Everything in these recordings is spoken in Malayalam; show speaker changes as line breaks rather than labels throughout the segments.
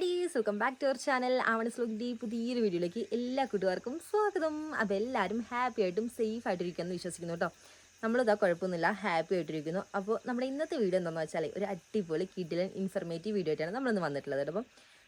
ഡീസ് welcome back to our channel ആവണസ് ലുക്ക് പുതിയൊരു വീഡിയോയിലേക്ക് എല്ലാ കൂട്ടുകാർക്കും സ്വാഗതം. അപ്പോൾ എല്ലാവരും ഹാപ്പി ആയിട്ടും സേഫ് ആയിട്ടിരിക്കുമെന്ന് വിശ്വസിക്കുന്നു കേട്ടോ നമ്മളിതാ കുഴപ്പമൊന്നുമില്ല ഹാപ്പി ആയിട്ടിരിക്കുന്നു. അപ്പോൾ നമ്മുടെ ഇന്നത്തെ വീഡിയോ എന്താണെന്ന് വെച്ചാൽ ഒരു അടിപൊളി കിഡിലൻ ഇൻഫർമേറ്റീവ് വീഡിയോ ആയിട്ടാണ് നമ്മളിന്ന് വന്നിട്ടുള്ളത് അപ്പം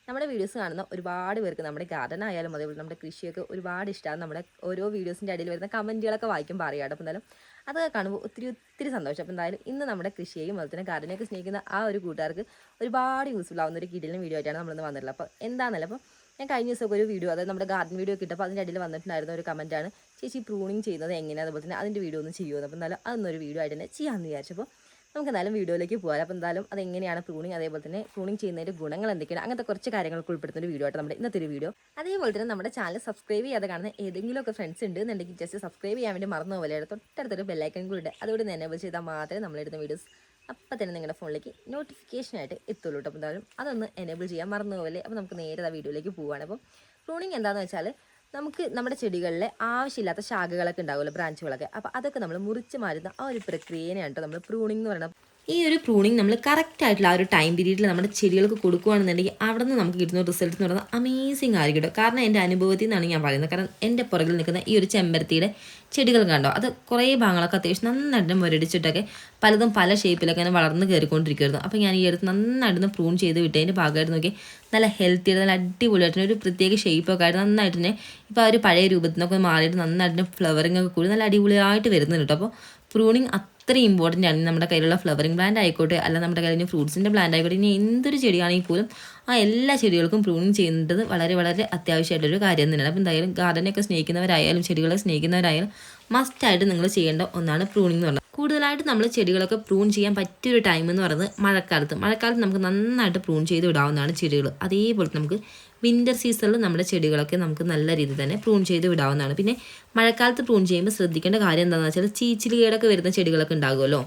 നമ്മുടെ വീഡിയോസ് കാണുന്ന ഒരുപാട് പേർക്ക് നമ്മുടെ ഗാർഡൻ ആയാലും അതേപോലെ നമ്മുടെ കൃഷിയൊക്കെ ഒരുപാട് ഇഷ്ടമാണ്. നമ്മുടെ ഓരോ വീഡിയോസിന്റെ അടിയിൽ വരുന്ന കമന്റുകളൊക്കെ വായിക്കും പറയാട്ടോ അപ്പോൾ എന്തായാലും അതൊക്കെ കാണുമ്പോൾ ഒത്തിരി ഒത്തിരി സന്തോഷം. അപ്പോൾ എന്തായാലും ഇന്ന് നമ്മുടെ കൃഷിയെയും അതുപോലെ തന്നെ ഗാർഡനെയൊക്കെ സ്നേഹിക്കുന്ന ആ ഒരു കൂട്ടുകാർക്ക് ഒരുപാട് യൂസ്ഫുൾ ആവുന്ന ഒരു കിടിലും വീഡിയോ ആയിട്ടാണ് നമ്മളിന്ന് വന്നിട്ടുള്ളത്. അപ്പോൾ എന്താണെന്നല്ല അപ്പോൾ ഞാൻ കഴിഞ്ഞ ദിവസമൊക്കെ ഒരു വീഡിയോ അതായത് നമ്മുടെ ഗാർഡൻ വീഡിയോ കിട്ടപ്പോൾ അതിന്റെ അടിയിൽ വന്നിട്ടുണ്ടായിരുന്ന ഒരു കമന്റാണ് ചേച്ചി പ്രൂണിങ് ചെയ്യുന്നത് എങ്ങനെയാണ് അതുപോലെ തന്നെ അതിന്റെ വീഡിയോ ഒന്ന് ചെയ്യുമെന്ന് അപ്പോൾ എന്തായാലും അതൊന്നൊരു വീഡിയോ ആയിട്ട് തന്നെ ചെയ്യാമെന്ന് വിചാരിച്ചപ്പോൾ നമുക്ക് എന്തായാലും വീഡിയോയിലേക്ക് പോകാം. അപ്പോൾ എന്തായാലും അതെങ്ങനെയാണ് പ്രൂണിങ് അതേപോലെ തന്നെ പ്രൂണിങ് ചെയ്യുന്നതിന്റെ ഗുണങ്ങൾ എന്തൊക്കെയാണ്? അങ്ങനത്തെ കുറച്ച് കാര്യങ്ങൾ ഉൾപ്പെടുത്തുന്ന ഒരു വീഡിയോ ആയിട്ട് നമ്മുടെ ഇന്നത്തെ ഒരു വീഡിയോ അതേപോലെ തന്നെ നമ്മുടെ ചാനൽ സബ്സ്ക്രൈബ് ചെയ്യാതെ കാണുന്ന ഏതെങ്കിലുമൊക്കെ ഫ്രണ്ട്സ് ഉണ്ട് എന്നുണ്ടെങ്കിൽ ജസ്റ്റ് സബ്സ്ക്രൈബ് ചെയ്യാൻ വേണ്ടി മറന്നു പോലെ തൊട്ടടുത്തൊരു ബെല്ലൈക്കൺ കൂടി ഉണ്ട് അതുകൊണ്ട് തന്നെ എനേബിൾ ചെയ്താൽ മാത്രമേ നമ്മളിടുന്ന വീഡിയോസ് അപ്പം തന്നെ നിങ്ങളുടെ ഫോണിലേക്ക് നോട്ടിഫിക്കേഷനായിട്ട് എത്തുള്ളൂ കേട്ടോ എന്തായാലും അതൊന്ന് എനേബിൾ ചെയ്യാൻ മറന്നു പോലെ അപ്പോൾ നമുക്ക് നേരെ ആ വീഡിയോയിലേക്ക് പോവുകയാണ് അപ്പം പ്രൂണിങ് എന്താണെന്ന് വെച്ചാൽ നമുക്ക് നമ്മുടെ ചെടികളിലെ ആവശ്യമില്ലാത്ത ശാഖകളൊക്കെ ഉണ്ടാവുമല്ലോ ബ്രാഞ്ചുകളൊക്കെ അപ്പോൾ അതൊക്കെ നമ്മൾ മുറിച്ച് മാറ്റുന്ന ആ ഒരു പ്രക്രിയനെയാണ് കേട്ടോ നമ്മൾ പ്രൂണിങ് എന്ന് പറയുന്നത്. ഈ ഒരു പ്രൂണിങ് നമ്മൾ കറക്റ്റ് ആയിട്ടുള്ള ആ ഒരു ടൈം പീരീഡിൽ നമ്മുടെ ചെടികൾക്ക് കൊടുക്കുകയാണെന്നുണ്ടെങ്കിൽ അവിടെ നിന്ന് നമുക്ക് കിട്ടുന്ന റിസൾട്ട് എന്ന് പറയുന്നത് അമേസിങ് ആയിരിക്കും കാരണം എന്റെ അനുഭവത്തിൽ നിന്നാണ് ഞാൻ പറയുന്നത്. കാരണം എന്റെ പുറകിൽ നിൽക്കുന്ന ഈ ഒരു ചെമ്പരത്തിയുടെ ചെടികൾ കണ്ടോ? അത് കുറേ ഭാഗങ്ങളൊക്കെ അത്യാവശ്യം നന്നായിട്ട് മുരടിച്ചിട്ടൊക്കെ പലതും പല ഷേപ്പിലൊക്കെ ഇങ്ങനെ വളർന്ന് കയറിക്കൊണ്ടിരിക്കുമായിരുന്നു അപ്പോൾ ഞാൻ ഈ അടുത്ത് നന്നായിട്ട് പ്രൂൺ ചെയ്ത് വിട്ടതിന്റെ ഭാഗമായിട്ട് നോക്കി. നല്ല ഹെൽത്തി നല്ല അടിപൊളിയായിട്ട് ഒരു പ്രത്യേക ഷേപ്പൊക്കെ ആയിട്ട് നന്നായിട്ട് തന്നെ ഇപ്പോൾ ആ ഒരു പഴയ രൂപത്തിനൊക്കെ മാറിയിട്ട് നന്നായിട്ട് ഫ്ലവറിങ്ങൊക്കെ ഒക്കെ കൂടി നല്ല അടിപൊളിയായിട്ട് വരുന്നുണ്ട് അപ്പോൾ പ്രൂണിങ് അത്രയും ഇമ്പോർട്ടന്റ് ആണ്. നമ്മുടെ കയ്യിലുള്ള ഫ്ലവറിങ് പ്ലാന്റ് ആയിക്കോട്ടെ അല്ല നമ്മുടെ കയ്യിൽ ഫ്രൂട്ട്സിന്റെ പ്ലാന്റ് ആയിക്കോട്ടെ ഇനി എന്തൊരു ചെടിയാണെങ്കിൽ പോലും ആ എല്ലാ ചെടികൾക്കും പ്രൂണിങ് ചെയ്യേണ്ടത് വളരെ വളരെ അത്യാവശ്യമായിട്ടൊരു കാര്യം തന്നെയാണ്. അപ്പോൾ എന്തായാലും ഗാർഡനൊക്കെ സ്നേഹിക്കുന്നവരായാലും ചെടികളെ സ്നേഹിക്കുന്നവരായാലും മസ്റ്റായിട്ട് നിങ്ങൾ ചെയ്യേണ്ട ഒന്നാണ് പ്രൂണിംഗ് എന്ന് പറയുന്നത് കൂടുതലായിട്ട് നമ്മൾ ചെടികളൊക്കെ പ്രൂൺ ചെയ്യാൻ പറ്റിയൊരു ടൈം എന്ന് പറയുന്നത് മഴക്കാലത്ത്. മഴക്കാലത്ത് നമുക്ക് നന്നായിട്ട് പ്രൂൺ ചെയ്ത് വിടാവുന്നതാണ് ചെടികൾ അതേപോലെ നമുക്ക് വിന്റർ സീസണിൽ നമ്മുടെ ചെടികളൊക്കെ നമുക്ക് നല്ല രീതിയിൽ തന്നെ പ്രൂൺ ചെയ്ത് വിടാവുന്നതാണ് പിന്നെ മഴക്കാലത്ത് പ്രൂൺ ചെയ്യുമ്പോൾ ശ്രദ്ധിക്കേണ്ട കാര്യം എന്താണെന്ന് വെച്ചാൽ ചീച്ചിൽ കേടൊക്കെ വരുന്ന ചെടികളൊക്കെ ഉണ്ടാകുമല്ലോ.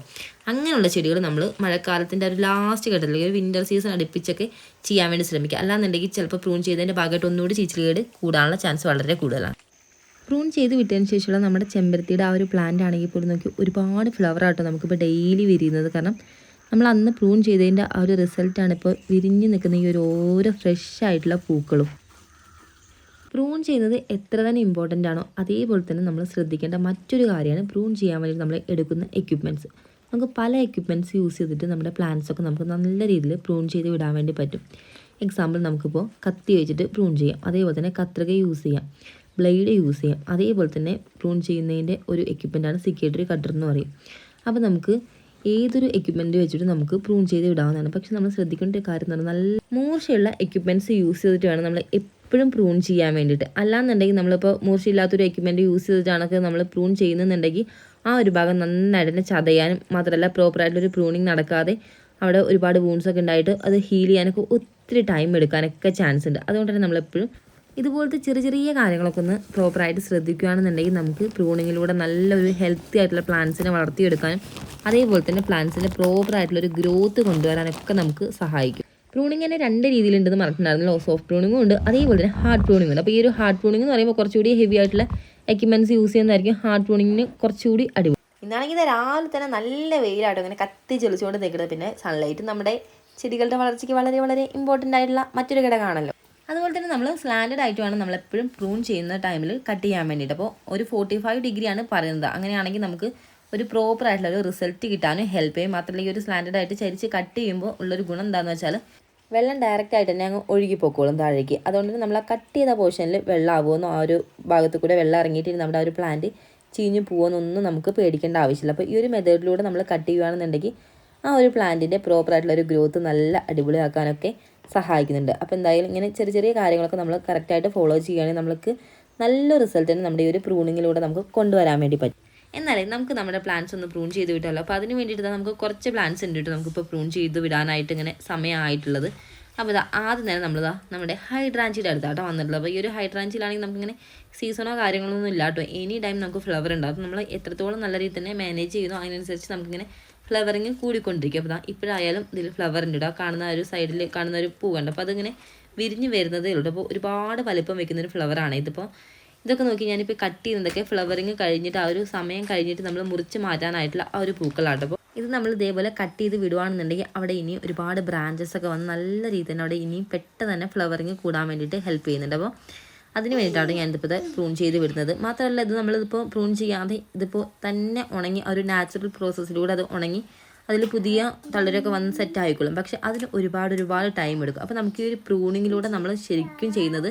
അങ്ങനെയുള്ള ചെടികൾ നമ്മൾ മഴക്കാലത്തിന്റെ ഒരു ലാസ്റ്റ് ഘട്ടത്തിൽ വിന്റർ സീസൺ അടുപ്പിച്ചൊക്കെ ചെയ്യാൻ വേണ്ടി ശ്രമിക്കുക. അല്ലാന്നുണ്ടെങ്കിൽ ചിലപ്പോൾ പ്രൂൺ ചെയ്തതിന്റെ ഭാഗമായിട്ട് ഒന്നുകൂടി ചീച്ചിൽ കേട് കൂടാനുള്ള ചാൻസ് വളരെ കൂടുതലാണ്. പ്രൂൺ ചെയ്ത് വിട്ടതിന് ശേഷമുള്ള നമ്മുടെ ചെമ്പരത്തിയുടെ ആ ഒരു പ്ലാന്റ് ആണെങ്കിൽ പോലും നോക്കി ഒരുപാട് ഫ്ലവർ ആട്ടോ നമുക്കിപ്പോൾ ഡെയിലി വിരിയുന്നത്. കാരണം നമ്മൾ അന്ന് പ്രൂൺ ചെയ്തതിന്റെ ആ ഒരു റിസൾട്ടാണ് ഇപ്പോൾ വിരിഞ്ഞ് നിൽക്കുന്ന ഈ ഒരു ഓരോ ഫ്രഷ് ആയിട്ടുള്ള പൂക്കളും. പ്രൂൺ ചെയ്യുന്നത് എത്ര തന്നെ ഇമ്പോർട്ടന്റ് ആണോ അതേപോലെ തന്നെ നമ്മൾ ശ്രദ്ധിക്കേണ്ട മറ്റൊരു കാര്യമാണ് പ്രൂൺ ചെയ്യാൻ വേണ്ടി നമ്മൾ എടുക്കുന്ന എക്യുപ്മെന്റ്സ് നമുക്ക് പല എക്യുപ്മെന്റ്സ് യൂസ് ചെയ്തിട്ട് നമ്മുടെ പ്ലാന്റ്സ് ഒക്കെ നമുക്ക് നല്ല രീതിയിൽ പ്രൂൺ ചെയ്ത് വിടാൻ വേണ്ടി പറ്റും. എക്സാമ്പിൾ നമുക്കിപ്പോൾ കത്തി വെച്ചിട്ട് പ്രൂൺ ചെയ്യാം. അതേപോലെ തന്നെ കത്രിക യൂസ് ചെയ്യാം. ബ്ലേഡ് യൂസ് ചെയ്യാം. അതേപോലെ തന്നെ പ്രൂൺ ചെയ്യുന്നതിന്റെ ഒരു എക്യുപ്മെന്റാണ് സിക്കേറ്ററി കട്ടർ എന്ന് പറയും. അപ്പോൾ നമുക്ക് ഏതൊരു എക്യുപ്മെന്റ് വെച്ചിട്ട് നമുക്ക് പ്രൂൺ ചെയ്ത് വിടാവുന്നതാണ് പക്ഷെ നമ്മൾ ശ്രദ്ധിക്കേണ്ട കാര്യം എന്ന് പറഞ്ഞാൽ നല്ല മൂർച്ചയുള്ള എക്യുപ്മെന്റ്സ് യൂസ് ചെയ്തിട്ട് വേണം നമ്മൾ എപ്പോഴും പ്രൂൺ ചെയ്യാൻ വേണ്ടിയിട്ട്. അല്ലാന്നുണ്ടെങ്കിൽ നമ്മളിപ്പോൾ മൂർച്ചയില്ലാത്തൊരു എക്യുപ്മെന്റ് യൂസ് ചെയ്തിട്ടാണൊക്കെ നമ്മൾ പ്രൂൺ ചെയ്യുന്നുണ്ടെങ്കിൽ ആ ഒരു ഭാഗം നന്നായിട്ട് തന്നെ ചതയാനും മാത്രമല്ല പ്രോപ്പറായിട്ടൊരു പ്രൂണിങ് നടക്കാതെ അവിടെ ഒരുപാട് വൂൺസൊക്കെ ഉണ്ടായിട്ട് അത് ഹീൽ ചെയ്യാനൊക്കെ ഒത്തിരി ടൈം എടുക്കാനൊക്കെ ചാൻസ് ഉണ്ട്. അതുകൊണ്ട് തന്നെ നമ്മളെപ്പോഴും ഇതുപോലത്തെ ചെറിയ ചെറിയ കാര്യങ്ങളൊക്കെ ഒന്ന് പ്രോപ്പറായിട്ട് ശ്രദ്ധിക്കുകയാണെന്നുണ്ടെങ്കിൽ നമുക്ക് പ്രൂണിങ്ങിലൂടെ നല്ലൊരു ഹെൽത്തി ആയിട്ടുള്ള പ്ലാന്റ്സിനെ വളർത്തിയെടുക്കാനും അതേപോലെ തന്നെ പ്ലാന്റ്സിന്റെ പ്രോപ്പറായിട്ടുള്ള ഒരു ഗ്രോത്ത് കൊണ്ടുവരാനൊക്കെ നമുക്ക് സഹായിക്കും. പ്രൂണിങ് തന്നെ രണ്ട് രീതിയിലുണ്ടെന്ന് പറഞ്ഞിട്ടുണ്ടായിരുന്നല്ലോ. സോഫ്റ്റ് പ്രൂണിങ്ങും ഉണ്ട് അതേപോലെ തന്നെ ഹാർഡ് പ്രൂണിങ് ഉണ്ട്. അപ്പോൾ ഈ ഒരു ഹാർഡ് പ്രൂണിങ് എന്ന് പറയുമ്പോൾ കുറച്ചുകൂടി ഹെവി ആയിട്ടുള്ള എക്യുപ്മെന്റ്സ് യൂസ് ചെയ്യുന്നതായിരിക്കും. ഹാർഡ് പ്രൂണിങ്ങിന് കുറച്ചുകൂടി അടിപൊളി. ഇന്നാണെങ്കിൽ രാവിലെ തന്നെ നല്ല വെയിലാട്ടോ അങ്ങനെ കത്തി ചൊലിച്ചുകൊണ്ട് നിൽക്കുന്നത് പിന്നെ സൺലൈറ്റ് നമ്മുടെ ചെടികളുടെ വളർച്ചയ്ക്ക് വളരെ വളരെ ഇമ്പോർട്ടന്റ് ആയിട്ടുള്ള മറ്റൊരു ഘടകമാണല്ലോ. അതുപോലെ തന്നെ നമ്മൾ സ്ലാൻഡഡ് ആയിട്ട് വേണം നമ്മൾ എപ്പോഴും പ്രൂൺ ചെയ്യുന്ന ടൈമിൽ കട്ട് ചെയ്യാൻ വേണ്ടിയിട്ട്. അപ്പോൾ ഒരു ഫോർട്ടി ഫൈവ് ഡിഗ്രിയാണ് പറയുന്നത്. അങ്ങനെയാണെങ്കിൽ നമുക്ക് ഒരു പ്രോപ്പർ ആയിട്ടുള്ള ഒരു റിസൾട്ട് കിട്ടാനും ഹെൽപ്പ് ചെയ്യും. മാത്രമല്ല ഈ ഒരു സ്ലാൻഡഡ് ആയിട്ട് ചരിച്ച് കട്ട് ചെയ്യുമ്പോൾ ഉള്ളൊരു ഗുണം എന്താണെന്ന് വെച്ചാൽ വെള്ളം ഡയറക്റ്റ് ആയിട്ട് തന്നെ അങ്ങ് ഒഴുകി പോക്കോളും താഴേക്ക്. അതുകൊണ്ട് തന്നെ നമ്മൾ ആ കട്ട് ചെയ്ത പോർഷനിൽ വെള്ളം ആവുമെന്നോ ആ ഒരു ഭാഗത്ത് കൂടെ വെള്ളം ഇറങ്ങിയിട്ട് നമ്മുടെ ആ ഒരു പ്ലാന്റ് ചീഞ്ഞു പോകുമെന്നൊന്നും നമുക്ക് പേടിക്കേണ്ട ആവശ്യമില്ല. അപ്പോൾ ഈ ഒരു മെത്തേഡിലൂടെ നമ്മൾ കട്ട് ചെയ്യുകയാണെന്നുണ്ടെങ്കിൽ ആ ഒരു പ്ലാന്റിന്റെ പ്രോപ്പറായിട്ടുള്ള ഒരു ഗ്രോത്ത് നല്ല അടിപൊളിയാക്കാനൊക്കെ സഹായിക്കുന്നുണ്ട്. അപ്പോൾ എന്തായാലും ഇങ്ങനെ ചെറിയ ചെറിയ കാര്യങ്ങളൊക്കെ നമ്മൾ കറക്റ്റായിട്ട് ഫോളോ ചെയ്യുകയാണെങ്കിൽ നമുക്ക് നല്ല റിസൾട്ട് തന്നെ നമ്മുടെ ഈ ഒരു പ്രൂണിങ്ങിലൂടെ നമുക്ക് കൊണ്ടുവരാൻ വേണ്ടി പറ്റും. എന്നാലേ നമുക്ക് നമ്മുടെ പ്ലാൻസ് ഒന്ന് പ്രൂൺ ചെയ്ത് വിട്ടല്ലോ. അപ്പോൾ അതിന് വേണ്ടിയിട്ട് നമുക്ക് കുറച്ച് പ്ലാൻസ് ഉണ്ട് കേട്ടോ നമുക്കിപ്പോൾ പ്രൂൺ ചെയ്ത് വിടാനായിട്ട് ഇങ്ങനെ സമയമായിട്ടുള്ളത്. അപ്പോൾ ഇതാ ആദ്യം തന്നെ നമ്മളിതാ നമ്മുടെ ഹൈഡ്രാഞ്ചിയുടെ അടുത്താട്ടോ വന്നിട്ടുള്ളത്. അപ്പോൾ ഈ ഒരു ഹൈഡ്രാഞ്ചിലാണെങ്കിൽ നമുക്കിങ്ങനെ സീസണോ കാര്യങ്ങളൊന്നും ഇല്ല കേട്ടോ എനി ടൈം നമുക്ക് ഫ്ലവർ ഉണ്ടാവും അപ്പോൾ നമ്മൾ എത്രത്തോളം നല്ല രീതിയിൽ തന്നെ മാനേജ് ചെയ്യുന്നു അതിനനുസരിച്ച് നമുക്കിങ്ങനെ ഫ്ലവറിങ് കൂടിക്കൊണ്ടിരിക്കും. അപ്പോൾ ഇപ്പോഴായാലും ഇതിൽ ഉണ്ട് ആ കാണുന്ന ഒരു സൈഡിൽ കാണുന്ന ഒരു പൂവുണ്ട്. അപ്പോൾ അതിങ്ങനെ വിരിഞ്ഞ് വരുന്നതേ ഉള്ളൂ. അപ്പോൾ ഒരുപാട് വലിപ്പം വെക്കുന്ന ഒരു ഫ്ലവറാണ് ഇതിപ്പോൾ ഇതൊക്കെ നോക്കി ഞാനിപ്പോൾ കട്ട് ചെയ്യുന്നതൊക്കെ ഫ്ലവറിങ് കഴിഞ്ഞിട്ട് ആ ഒരു സമയം കഴിഞ്ഞിട്ട് നമ്മൾ മുറിച്ച് മാറ്റാനായിട്ടുള്ള ആ ഒരു പൂക്കളാണ്. അപ്പോൾ ഇത് നമ്മൾ ഇതേപോലെ കട്ട് ചെയ്ത് വിടുവാണെന്നുണ്ടെങ്കിൽ അവിടെ ഇനി ഒരുപാട് ബ്രാഞ്ചസ് ഒക്കെ വന്ന് നല്ല രീതിയിൽ തന്നെ അവിടെ ഇനിയും പെട്ടെന്ന് തന്നെ ഫ്ലവറിങ് കൂടാൻ വേണ്ടിയിട്ട് ഹെൽപ്പ് ചെയ്യുന്നുണ്ട്. അപ്പോൾ അതിന് വേണ്ടിയിട്ടാണ് ഞാനിതിപ്പോൾ ഇത് പ്രൂൺ ചെയ്ത് വിടുന്നത്. മാത്രമല്ല ഇത് നമ്മളിതിപ്പോൾ പ്രൂൺ ചെയ്യാതെ ഇതിപ്പോൾ തന്നെ ഉണങ്ങി ഒരു നാച്ചുറൽ പ്രോസസ്സിലൂടെ അത് ഉണങ്ങി അതിൽ പുതിയ തളരൊക്കെ വന്ന് സെറ്റ് ആയിക്കോളും. പക്ഷെ അതിന് ഒരുപാട് ഒരുപാട് ടൈം എടുക്കും. അപ്പോൾ നമുക്ക് ഈ ഒരു പ്രൂണിങ്ങിലൂടെ നമ്മൾ ശരിക്കും ചെയ്യുന്നത്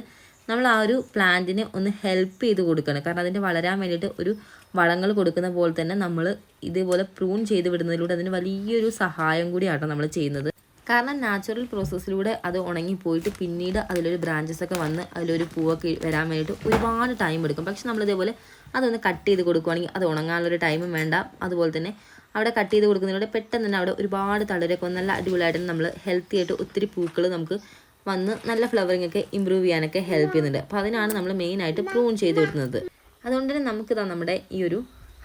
നമ്മൾ ആ ഒരു പ്ലാന്റിനെ ഒന്ന് ഹെൽപ്പ് ചെയ്ത് കൊടുക്കണം. കാരണം അതിന്റെ വളരാൻ വേണ്ടിയിട്ട് ഒരു വളങ്ങൾ കൊടുക്കുന്ന പോലെ തന്നെ നമ്മൾ ഇതേപോലെ പ്രൂൺ ചെയ്ത് വിടുന്നതിലൂടെ അതിന് വലിയൊരു സഹായം കൂടിയാണ് നമ്മൾ ചെയ്യുന്നത്. കാരണം നാച്ചുറൽ പ്രോസസ്സിലൂടെ അത് ഉണങ്ങിപ്പോയിട്ട് പിന്നീട് അതിലൊരു ബ്രാഞ്ചസ് ഒക്കെ വന്ന് അതിലൊരു പൂവൊക്കെ വരാൻ വേണ്ടിയിട്ട് ഒരുപാട് ടൈം എടുക്കും. പക്ഷെ നമ്മൾ ഇതേപോലെ അതൊന്ന് കട്ട് ചെയ്ത് കൊടുക്കുകയാണെങ്കിൽ അത് ഉണങ്ങാനുള്ളൊരു ടൈമും വേണ്ട. അതുപോലെ തന്നെ അവിടെ കട്ട് ചെയ്ത് കൊടുക്കുന്നതിലൂടെ പെട്ടെന്ന് തന്നെ അവിടെ ഒരുപാട് തളരൊക്കെ നല്ല അടിപൊളിയായിട്ട് നമ്മൾ ഹെൽത്തി ആയിട്ട് ഒത്തിരി പൂക്കൾ നമുക്ക് വന്ന് നല്ല ഫ്ലവറിംഗ് ഒക്കെ ഇമ്പ്രൂവ് ചെയ്യാനൊക്കെ ഹെൽപ്പ് ചെയ്യുന്നുണ്ട്. അപ്പോൾ അതിനാണ് നമ്മൾ മെയിനായിട്ട് പ്രൂൺ ചെയ്ത് വിടുന്നത് അതുകൊണ്ട് തന്നെ നമുക്കിതാ നമ്മുടെ ഈ ഒരു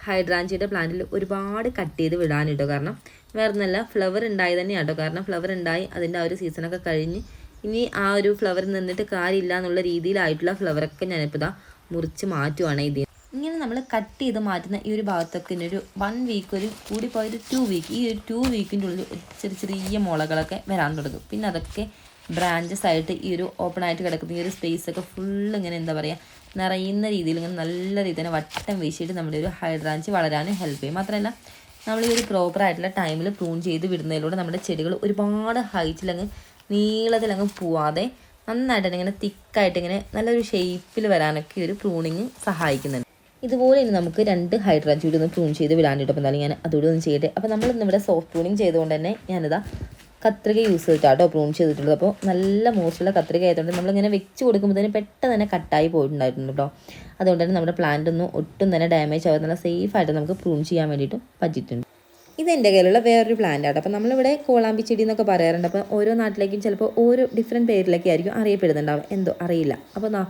ഹൈഡ്രാഞ്ചിയുടെ പ്ലാന്റിൽ ഒരുപാട് കട്ട് ചെയ്ത് വിടാനിട്ടോ കാരണം വേറെ ഒന്നല്ല ഫ്ലവർ ഉണ്ടായി തന്നെയാണ് കേട്ടോ കാരണം ഫ്ലവർ ഉണ്ടായി അതിന്റെ ആ ഒരു സീസണൊക്കെ കഴിഞ്ഞ് ഇനി ആ ഒരു ഫ്ലവർ നിന്നിട്ട് കാര്യമില്ല എന്നുള്ള രീതിയിലായിട്ടുള്ള ഫ്ലവറൊക്കെ ഞാനിപ്പോൾ ഇതാ മുറിച്ച് മാറ്റുവാണ് ഇത് ഇങ്ങനെ നമ്മൾ കട്ട് ചെയ്ത് മാറ്റുന്ന ഈ ഒരു ഭാഗത്തൊക്കെ ഒരു വൺ വീക്ക് ഒരു കൂടിപ്പോയൊരു ടു വീക്ക് ഈ ഒരു ടു വീക്കിന്റെ ഉള്ളിൽ ചെറിയ ചെറിയ മുളകളൊക്കെ വരാൻ തുടങ്ങും. പിന്നെ അതൊക്കെ ബ്രാഞ്ചസ് ആയിട്ട് ഈ ഒരു ഓപ്പൺ ആയിട്ട് കിടക്കുന്ന ഈ ഒരു സ്പേസ് ഒക്കെ ഫുള്ള് ഇങ്ങനെ എന്താ പറയുക നിറയുന്ന രീതിയിൽ ഇങ്ങനെ നല്ല രീതിയിൽ തന്നെ വട്ടം വീശിയിട്ട് നമ്മുടെ ഒരു ഹൈഡ്രാഞ്ച് വളരാനും ഹെൽപ്പ് ചെയ്യും. മാത്രമല്ല നമ്മൾ ഈ ഒരു പ്രോപ്പർ ആയിട്ടുള്ള ടൈമിൽ പ്രൂൺ ചെയ്ത് വിടുന്നതിലൂടെ നമ്മുടെ ചെടികൾ ഒരുപാട് ഹൈറ്റിലങ്ങ് നീളത്തിലങ്ങ് പോവാതെ നന്നായിട്ട് ഇങ്ങനെ തിക്കായിട്ട് ഇങ്ങനെ നല്ലൊരു ഷേപ്പിൽ വരാനൊക്കെ ഒരു പ്രൂണിങ് സഹായിക്കുന്നുണ്ട്. ഇതുപോലെ ഇനി നമുക്ക് രണ്ട് ഹൈഡ്രാഞ്ചൂടി ഒന്ന് പ്രൂൺ ചെയ്ത് വിടാനായിട്ട് അപ്പോൾ എന്തായാലും ഞാൻ അതുകൂടി ഒന്ന് ചെയ്യട്ടെ. അപ്പോൾ നമ്മൾ ഇന്നിവിടെ സോഫ്റ്റ് പ്രൂണിങ് ചെയ്തുകൊണ്ട് തന്നെ ഞാനിതാ കത്രിക യൂസ് ചെയ്തിട്ടാട്ടോ പ്രൂൺ ചെയ്തിട്ടുള്ളത്. അപ്പോൾ നല്ല മോശമുള്ള കത്രിക ആയതുകൊണ്ട് നമ്മളിങ്ങനെ വെച്ച് കൊടുക്കുമ്പോൾ തന്നെ പെട്ടെന്ന് തന്നെ കട്ടായി പോയിട്ടുണ്ടായിരുന്നു കേട്ടോ അതുകൊണ്ട് തന്നെ നമ്മുടെ പ്ലാന്റ് ഒന്നും ഒട്ടും തന്നെ ഡാമേജ് ആവാതെ നല്ല സേഫ് ആയിട്ട് നമുക്ക് പ്രൂൺ ചെയ്യാൻ വേണ്ടിയിട്ട് പറ്റിയിട്ടുണ്ട്. ഇത് എന്റെ കയ്യിലുള്ള വേറൊരു പ്ലാന്റ് ആണ് അപ്പോൾ നമ്മളിവിടെ കോളാമ്പി ചെടി എന്നൊക്കെ പറയാറുണ്ട്. അപ്പോൾ ഓരോ നാട്ടിലേക്കും ചിലപ്പോൾ ഓരോ ഡിഫറെന്റ് പേരിലൊക്കെ ആയിരിക്കും അറിയപ്പെടുന്നുണ്ടാവും എന്തോ അറിയില്ല. അപ്പോൾ നാ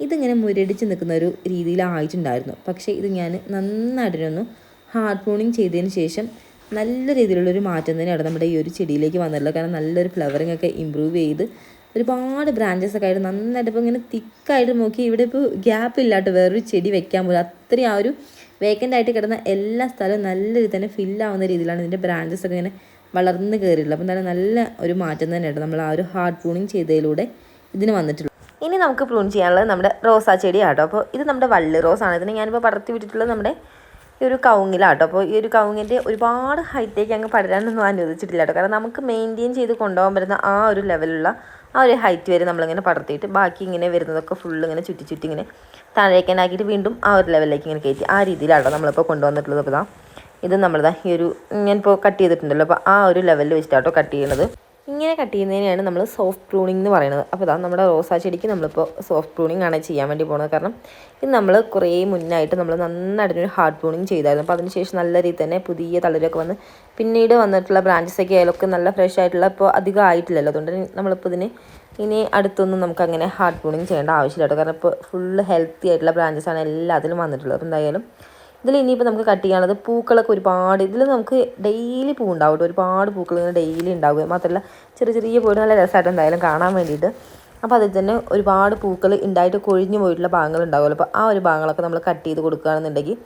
ഇതിങ്ങനെ മുരടിച്ച് നിൽക്കുന്ന ഒരു രീതിയിലായിട്ടുണ്ടായിരുന്നു. പക്ഷേ ഇത് ഞാൻ നന്നായിട്ടൊന്ന് ഹാർഡ് പ്രൂണിങ് ചെയ്തതിന് ശേഷം നല്ല രീതിയിലുള്ളൊരു മാറ്റം തന്നെയാണ് നമ്മുടെ ഈ ഒരു ചെടിയിലേക്ക് വന്നിട്ടുള്ളത്. കാരണം നല്ലൊരു ഫ്ലവറിങ് ഒക്കെ ഇമ്പ്രൂവ് ചെയ്ത് ഒരുപാട് ബ്രാഞ്ചസ് ഒക്കെ ആയിട്ട് നന്നായിട്ട് ഇപ്പോൾ ഇങ്ങനെ തിക്കായിട്ട് നോക്കി ഇവിടെ ഇപ്പോൾ ഗ്യാപ്പ് ഇല്ലാട്ട് വേറൊരു ചെടി വെക്കാൻ പോലും അത്രയും ആ ഒരു വേക്കന്റ് ആയിട്ട് കിടന്ന എല്ലാ സ്ഥലവും നല്ല രീതിയിൽ തന്നെ ഫില്ലാവുന്ന രീതിയിലാണ് ഇതിന്റെ ബ്രാഞ്ചസ് ഒക്കെ ഇങ്ങനെ വളർന്ന് കയറിയിട്ടുള്ളത്. അപ്പം തന്നെ നല്ല ഒരു മാറ്റം തന്നെയാണ് നമ്മൾ ആ ഒരു ഹാർഡ് പ്രൂണിങ് ചെയ്തതിലൂടെ ഇതിന് വന്നിട്ടുള്ളത്. ഇനി നമുക്ക് പ്രൂൺ ചെയ്യാനുള്ളത് നമ്മുടെ റോസാ ചെടിയാട്ടോ. അപ്പോൾ ഇത് നമ്മുടെ വള്ളി റോസാണ്. ഇതിന് ഞാനിപ്പോൾ പടർത്തി വിട്ടിട്ടുള്ളത് നമ്മുടെ ഈ ഒരു കവുങ്ങിലാട്ടോ. അപ്പോൾ ഈ ഒരു കവുങ്ങിന്റെ ഒരുപാട് ഹൈറ്റേക്ക് അങ്ങ് പടരാനൊന്നും അനുവദിച്ചിട്ടില്ല കേട്ടോ. കാരണം നമുക്ക് മെയിന്റെയിൻ ചെയ്ത് കൊണ്ടുപോകാൻ പറ്റുന്ന ആ ഒരു ലെവലുള്ള ആ ഒരു ഹൈറ്റ് വരെ നമ്മളിങ്ങനെ പടർത്തിയിട്ട് ബാക്കി ഇങ്ങനെ വരുന്നതൊക്കെ ഫുള്ള് ഇങ്ങനെ ചുറ്റി ചുറ്റി ഇങ്ങനെ താഴേക്കാനാക്കിയിട്ട് വീണ്ടും ആ ഒരു ലെവലിലേക്ക് ഇങ്ങനെ കയറ്റി. ആ രീതിയിലാട്ടോ നമ്മളിപ്പോൾ കൊണ്ടുവന്നിട്ടുള്ളത്. അപ്പോൾ ഇതാ നമ്മളിതാ ഈ ഒരു ഞാനിപ്പോൾ കട്ട് ചെയ്തിട്ടുണ്ടല്ലോ. അപ്പോൾ ആ ഒരു ലെവലിൽ വെച്ചിട്ടാട്ടോ കട്ട് ചെയ്യുന്നത് ഇങ്ങനെ കട്ട് ചെയ്യുന്നതിനെയാണ് നമ്മൾ സോഫ്റ്റ് പ്രൂണിംഗ് എന്ന് പറയുന്നത് അപ്പോൾ ഇതാണ് നമ്മുടെ റോസാ ചെടിക്ക് നമ്മളിപ്പോൾ സോഫ്റ്റ് പ്രൂണിംഗ് ആണ് ചെയ്യാൻ വേണ്ടി പോകുന്നത് കാരണം ഇത് നമ്മൾ കുറേ മുന്നായിട്ട് നമ്മൾ നന്നായിട്ടൊരു ഹാർഡ് പ്രൂണിംഗ് ചെയ്തായിരുന്നു. അപ്പോൾ അതിനുശേഷം നല്ല രീതിയിൽ തന്നെ പുതിയ തളിരൊക്കെ വന്ന് പിന്നീട് വന്നിട്ടുള്ള ബ്രാഞ്ചസ് ഒക്കെ ആയാലൊക്കെ നല്ല ഫ്രഷ് ആയിട്ടുള്ള ഇപ്പോൾ അധികം ആയിട്ടില്ലല്ലോ. അതുകൊണ്ട് നമ്മളിപ്പോൾ ഇതിന് ഇനി അടുത്തൊന്നും നമുക്ക് അങ്ങനെ ഹാർഡ് പ്രൂണിംഗ് ചെയ്യേണ്ട ആവശ്യമില്ല കേട്ടോ. കാരണം ഇപ്പോൾ ഫുൾ ഹെൽത്തി ആയിട്ടുള്ള ബ്രാഞ്ചസ് ആണ് എല്ലാത്തിലും വന്നിട്ടുള്ളത്. അപ്പോൾ എന്തായാലും ഇതിൽ ഇനിയിപ്പോൾ നമുക്ക് കട്ട് ചെയ്യാനുള്ളത് പൂക്കളൊക്കെ ഒരുപാട് ഇതിൽ നമുക്ക് ഡെയിലി പൂ ഉണ്ടാവും. ഒരുപാട് പൂക്കൾ ഇങ്ങനെ ഡെയിലി ഉണ്ടാവുക മാത്രമല്ല ചെറിയ ചെറിയ പൂവ് നല്ല രസമായിട്ട് എന്തായാലും കാണാൻ വേണ്ടിയിട്ട്. അപ്പോൾ അതിൽ തന്നെ ഒരുപാട് പൂക്കൾ ഉണ്ടായിട്ട് കൊഴിഞ്ഞു പോയിട്ടുള്ള ഭാഗങ്ങൾ ഉണ്ടാവുമല്ലോ. അപ്പോൾ ആ ഒരു ഭാഗങ്ങളൊക്കെ നമ്മൾ കട്ട് ചെയ്ത് കൊടുക്കുകയാണെന്നുണ്ടെങ്കിൽ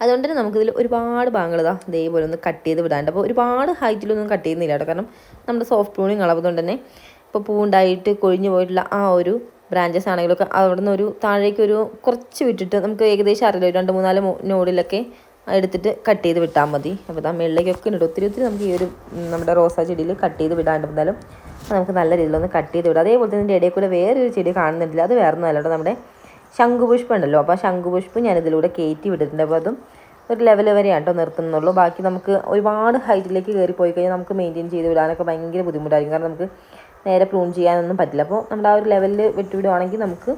അതുകൊണ്ട് തന്നെ നമുക്കിതിൽ ഒരുപാട് ഭാഗങ്ങൾ ഇതാ ഇതേപോലെ ഒന്ന് കട്ട് ചെയ്ത് വിടാണ്ട്. അപ്പോൾ ഒരുപാട് ഹൈറ്റിലൊന്നും കട്ട് ചെയ്യുന്നില്ല കേട്ടോ. കാരണം നമ്മുടെ സോഫ്റ്റ് പ്രൂണിങ് അളവുകൊണ്ട് തന്നെ ഇപ്പോൾ പൂ ഉണ്ടായിട്ട് കൊഴിഞ്ഞു പോയിട്ടുള്ള ആ ഒരു ബ്രാഞ്ചസ് ആണെങ്കിലൊക്കെ അവിടെ നിന്ന് ഒരു താഴേക്ക് ഒരു കുറച്ച് വിട്ടിട്ട് നമുക്ക് ഏകദേശം അറിയില്ല. രണ്ട് മൂന്നാൽ നോഡിലൊക്കെ എടുത്തിട്ട് കട്ട് ചെയ്ത് വിട്ടാൽ മതി. അപ്പോൾ ഇതാ മുകളിലേക്കൊക്കെ ഉണ്ട്. ഒത്തിരി ഒത്തിരി നമുക്ക് ഈ ഒരു നമ്മുടെ റോസാ ചെടിയിൽ കട്ട് ചെയ്ത് വിടാണ്ട് എന്തായാലും നമുക്ക് നല്ല രീതിയിലൊന്ന് കട്ട് ചെയ്ത് വിടാം. അതേപോലെ തന്നെ ഇടയിൽ കൂടെ വേറൊരു ചെടി കാണുന്നുണ്ടില്ല. അത് വേറെ ഒന്നും കേട്ടോ. നമ്മുടെ ശംഖുപുഷ്പം ഉണ്ടല്ലോ. അപ്പോൾ ആ ശംഖുപുഷ്പം ഞാനിതിലൂടെ കയറ്റി വിട്ടിട്ടുണ്ട്. അപ്പോൾ അതും ഒരു ലെവൽ വരെയാണ് കേട്ടോ നിർത്തുന്നുള്ളൂ. ബാക്കി നമുക്ക് ഒരുപാട് ഹൈറ്റിലേക്ക് കയറി പോയി കഴിഞ്ഞാൽ നമുക്ക് മെയിന്റെയിൻ ചെയ്ത് വിടാനൊക്കെ ഭയങ്കര ബുദ്ധിമുട്ടായിരിക്കും. കാരണം നമുക്ക് നേരെ പ്രൂൺ ചെയ്യാനൊന്നും പറ്റില്ല. അപ്പോൾ നമ്മുടെ ആ ഒരു ലെവലിൽ വിട്ടുവിടുവാണെങ്കിൽ നമുക്ക്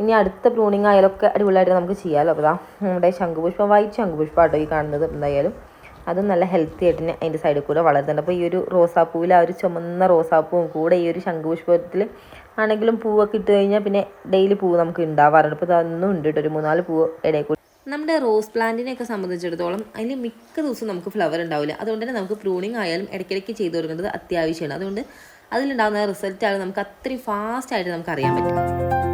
ഇനി അടുത്ത പ്രൂണിങ് ആയാലൊക്കെ അടിപൊളിയായിട്ട് നമുക്ക് ചെയ്യാമല്ലോ അപ്പോൾ നമ്മുടെ ശംഖുപുഷ്പം വൈറ്റ് ശംഖുപുഷ്പം ഈ കാണുന്നത് എന്തായാലും. അതും നല്ല ഹെൽത്തി ആയിട്ട് തന്നെ അതിന്റെ സൈഡിൽ കൂടെ വളരുന്നുണ്ട് അപ്പോൾ ഈ ഒരു റോസാപ്പൂവിൽ ആ ഒരു ചുമന്ന റോസാപ്പൂവും കൂടെ ഈ ഒരു ശംഖുപുഷ്പത്തിൽ ആണെങ്കിലും പൂവൊക്കെ ഇട്ട് കഴിഞ്ഞാൽ പിന്നെ ഡെയിലി പൂവ് നമുക്ക് ഉണ്ടാവാറുണ്ട് അപ്പോൾ അതൊന്നും ഉണ്ട് കേട്ടോ ഒരു മൂന്നാൽ പൂവ് ഇടയിൽ കൂടി. നമ്മുടെ റോസ് പ്ലാന്റിനെയൊക്കെ സംബന്ധിച്ചിടത്തോളം അതിന് മിക്ക ദിവസവും നമുക്ക് ഫ്ലവർ ഉണ്ടാവില്ല അതുകൊണ്ട് തന്നെ നമുക്ക് പ്രൂണിങ് ആയാലും ഇടയ്ക്കിടയ്ക്ക് ചെയ്തു കൊടുക്കേണ്ടത് അത്യാവശ്യമാണ്. അതുകൊണ്ട് അതിലുണ്ടാകുന്ന റിസൾട്ടാണ് നമുക്ക് അത്രയും ഫാസ്റ്റായിട്ട് നമുക്ക് അറിയാൻ പറ്റും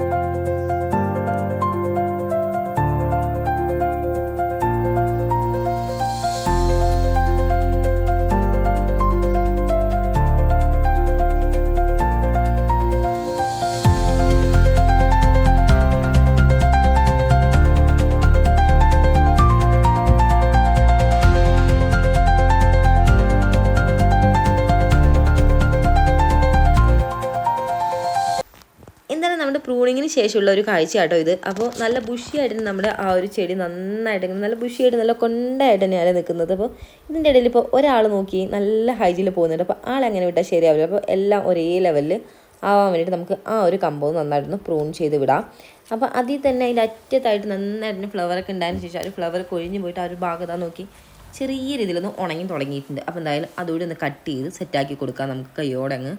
പ്രൂണിങ്ങിന് ശേഷമുള്ള ഒരു കാഴ്ച കേട്ടോ ഇത്. അപ്പോൾ നല്ല ബുഷിയായിട്ട് നമ്മുടെ ആ ഒരു ചെടി നന്നായിട്ട് നല്ല ബുഷിയായിട്ട് നല്ല കൊണ്ടായിട്ട് തന്നെയാണ് നിൽക്കുന്നത്. അപ്പോൾ ഇതിന്റെ ഇടയിൽ ഇപ്പോൾ ഒരാൾ നോക്കി നല്ല ഹൈജിൽ പോകുന്നുണ്ട്. അപ്പോൾ ആളെങ്ങനെ വിട്ടാൽ ശരിയാവില്ല. അപ്പോൾ എല്ലാം ഒരേ ലെവലിൽ ആവാൻ വേണ്ടിയിട്ട് നമുക്ക് ആ ഒരു കമ്പവും നന്നായിട്ടൊന്ന് പ്രൂൺ ചെയ്ത് വിടാം. അപ്പോൾ അതിൽ തന്നെ അതിന്റെ അറ്റത്തായിട്ട് നന്നായിട്ട് ഫ്ലവറൊക്കെ ഉണ്ടായതിന് ശേഷം ആ ഒരു ഫ്ലവർ കൊഴിഞ്ഞ് പോയിട്ട് ആ ഒരു ഭാഗത്താ നോക്കി ചെറിയ രീതിയിലൊന്ന് ഉണങ്ങി തുടങ്ങിയിട്ടുണ്ട്. അപ്പോൾ എന്തായാലും അതുകൂടി ഒന്ന് കട്ട് ചെയ്ത് സെറ്റാക്കി കൊടുക്കാം നമുക്ക് കയ്യോടെ അങ്ങ്.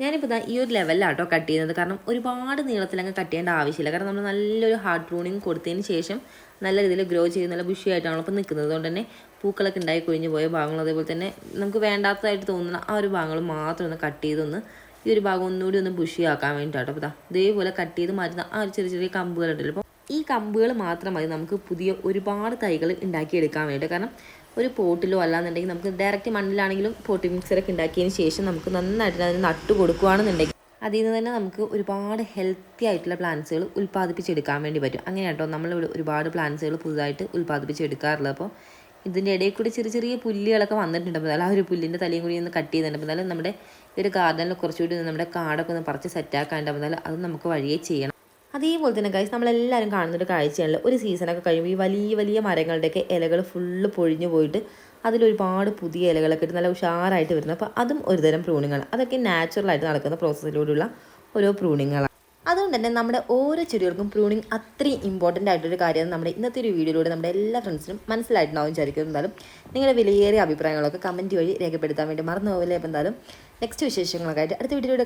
ഞാനിപ്പോൾ ഇതാ ഈ ഒരു ലെവലിലാണ് കേട്ടോ കട്ട് ചെയ്യുന്നത്. കാരണം ഒരുപാട് നീളത്തിലങ്ങ് കട്ട് ചെയ്യേണ്ട ആവശ്യമില്ല. കാരണം നമ്മൾ നല്ലൊരു ഹാർഡ് പ്രൂണിങ് കൊടുത്തതിന് ശേഷം നല്ല രീതിയിൽ ഗ്രോ ചെയ്ത് നല്ല ബുഷിയായിട്ടാണ് ഇപ്പോൾ നിൽക്കുന്നത് അതുകൊണ്ട് തന്നെ പൂക്കളൊക്കെ ഉണ്ടായി കൊഴിഞ്ഞു പോയ ഭാഗങ്ങൾ അതേപോലെ തന്നെ നമുക്ക് വേണ്ടാത്തതായിട്ട് തോന്നുന്ന ആ ഒരു ഭാഗങ്ങൾ മാത്രം ഒന്ന് കട്ട് ചെയ്തൊന്ന് ഈ ഒരു ഭാഗം ഒന്നുകൂടി ഒന്ന് ബുഷിയാക്കാൻ വേണ്ടിയിട്ടോ അപ്പോൾ ഇതാ ഇതേപോലെ കട്ട് ചെയ്ത് മാറ്റുന്ന ആ ഒരു ചെറിയ ചെറിയ കമ്പുകളുണ്ടല്ലോ. അപ്പോൾ ഈ കമ്പുകൾ മാത്രം മതി നമുക്ക് പുതിയ ഒരുപാട് തൈകൾ ഉണ്ടാക്കിയെടുക്കാൻ വേണ്ടി കാരണം ഒരു പോട്ടിലോ അല്ലാന്നുണ്ടെങ്കിൽ നമുക്ക് ഡയറക്റ്റ് മണ്ണിലാണെങ്കിലും പോട്ടി മിക്സറൊക്കെ ഉണ്ടാക്കിയതിന് ശേഷം നമുക്ക് നന്നായിട്ട് അതിന് നട്ടു കൊടുക്കുകയാണെന്നുണ്ടെങ്കിൽ അതിൽ നിന്ന് തന്നെ നമുക്ക് ഒരുപാട് ഹെൽത്തി ആയിട്ടുള്ള പ്ലാന്റ്സുകൾ ഉൽപ്പാദിപ്പിച്ചെടുക്കാൻ വേണ്ടി പറ്റും. അങ്ങനെ കേട്ടോ നമ്മളിവിടെ ഒരുപാട് പ്ലാന്റ്സുകൾ പുതുതായിട്ട് ഉൽപ്പാദിപ്പിച്ചെടുക്കാറുള്ളത്. അപ്പോൾ ഇതിന്റെ ഇടയിൽ കൂടി ചെറിയ ചെറിയ പുല്ലുകളൊക്കെ വന്നിട്ടുണ്ട് അപ്പോൾ ആ ഒരു പുല്ലിന്റെ തലയും കൂടി ഒന്ന് കട്ട് ചെയ്തിട്ടുണ്ട് അപ്പോൾ നമ്മുടെ ഒരു ഗാർഡനിൽ കുറച്ചുകൂടി നമ്മുടെ കാടൊക്കെ ഒന്ന് പറിച്ച് സെറ്റാക്കാണ്ട് അപ്പോൾ അത് നമുക്ക് വഴിയേ ചെയ്യണം. അതേപോലെ തന്നെ കാഴ്ച നമ്മളെല്ലാവരും കാണുന്നൊരു കാഴ്ചയാണല്ലോ. ഒരു സീസണൊക്കെ കഴിയുമ്പോൾ ഈ വലിയ വലിയ മരങ്ങളുടെയൊക്കെ ഇലകൾ ഫുള്ള് പൊഴിഞ്ഞു പോയിട്ട് അതിലൊരുപാട് പുതിയ ഇലകളൊക്കെ ഇട്ട് നല്ല ഉഷാറായിട്ട് വരുന്നത് അപ്പോൾ അതും ഒരുതരം പ്രൂണിങ്ങാണ്. അതൊക്കെ നാച്ചുറലായിട്ട് നടക്കുന്ന പ്രോസസ്സിലൂടെയുള്ള ഓരോ പ്രൂണിങ്ങുകളാണ് അതുകൊണ്ട് തന്നെ നമ്മുടെ ഓരോ ചെടികൾക്കും പ്രൂണിങ് അത്രയും ഇമ്പോർട്ടന്റ് ആയിട്ടൊരു കാര്യമാണ് നമ്മുടെ ഇന്നത്തെ ഒരു വീഡിയോയിലൂടെ നമ്മുടെ എല്ലാ ഫ്രണ്ട്സിനും മനസ്സിലായിട്ടുണ്ടാവും വിചാരിക്കുന്നത് എന്തായാലും നിങ്ങളുടെ വിലയേറിയ അഭിപ്രായങ്ങളൊക്കെ കമന്റ് വഴി രേഖപ്പെടുത്താൻ വേണ്ടി മറന്നു പോകില്ല എന്തായാലും നെക്സ്റ്റ് വിശേഷങ്ങളൊക്കെ ആയിട്ട് അടുത്ത വീഡിയോയുടെ